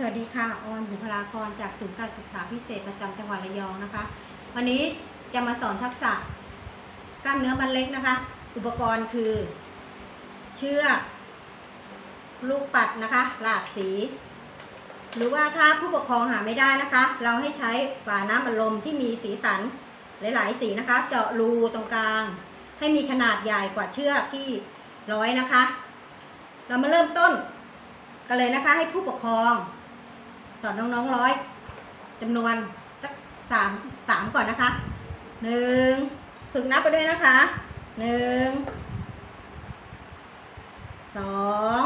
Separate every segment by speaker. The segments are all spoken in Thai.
Speaker 1: สวัสดีค่ะ ออนบุคลากรจากศูนย์การศึกษาพิเศษประจำจังหวัดระยองนะคะ วันนี้จะมาสอนทักษะกล้ามเนื้อมัดเล็กนะคะ อุปกรณ์คือ เชือกลูกปัดนะคะหลากสี หรือว่าถ้าผู้ปกครองหาไม่ได้นะคะ เราให้ใช้ฝาน้ำอัดลมที่มีสีสันหลายๆ สีนะคะ เจาะรูตรงกลาง ให้มีขนาดใหญ่กว่าเชือกที่ร้อยนะคะ เรามาเริ่มต้นกันเลยนะคะให้ผู้ปกครอง สอนน้องๆร้อยจำนวนสักสามสามก่อนนะคะหนึ่งฝึกนับไปด้วยนะคะหนึ่งสอง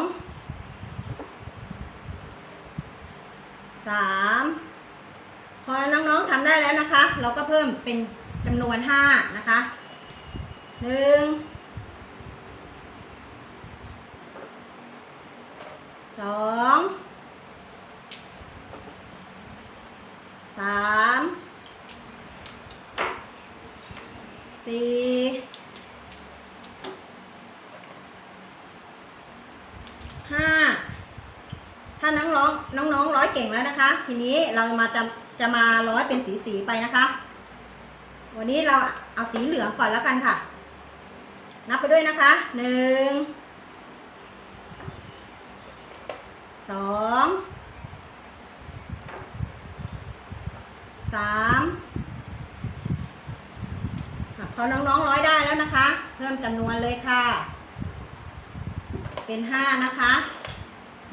Speaker 1: สามพอน้องๆทำได้แล้วนะคะ เราก็เพิ่มเป็นจำนวนห้านะคะหนึ่งสอง สามสี่ห้าถ้าน้องร้องน้องๆร้อยเก่งแล้วนะคะ ทีนี้เรามาจะจะมาร้อยเป็นสีสีไปนะคะ วันนี้เราเอาสีเหลืองก่อนแล้วกันค่ะ นับไปด้วยนะคะหนึ่งสอง สามพอน้องๆร้อยได้แล้วนะคะ เพิ่มจำนวนเลยค่ะ เป็นห้านะคะ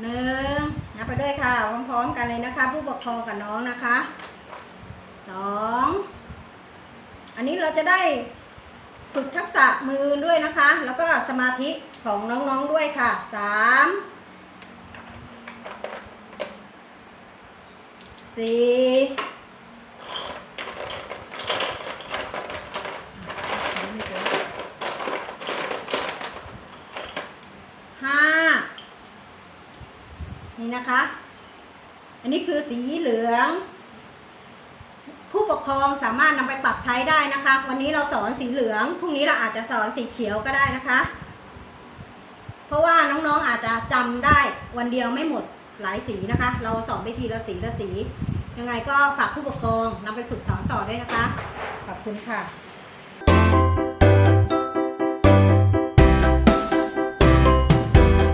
Speaker 1: หนึ่งนับไปด้วยค่ะ พร้อมๆกันเลยนะคะ ผู้ปกครองกับน้องนะคะสองอันนี้เราจะได้ฝึกทักษะมือด้วยนะคะ แล้วก็สมาธิของน้องๆด้วยค่ะสามสี่ห้า นี่นะคะ อันนี้คือสีเหลือง ผู้ปกครองสามารถนำไปปรับใช้ได้นะคะ วันนี้เราสอนสีเหลือง พรุ่งนี้เราอาจจะสอนสีเขียวก็ได้นะคะ เพราะว่าน้องๆอาจจะจำได้วันเดียวไม่หมดหลายสีนะคะ เราสอนไปทีละสีละสี ยังไงก็ฝากผู้ปกครองนำไปฝึกสอนต่อด้วยนะคะ ขอบคุณค่ะ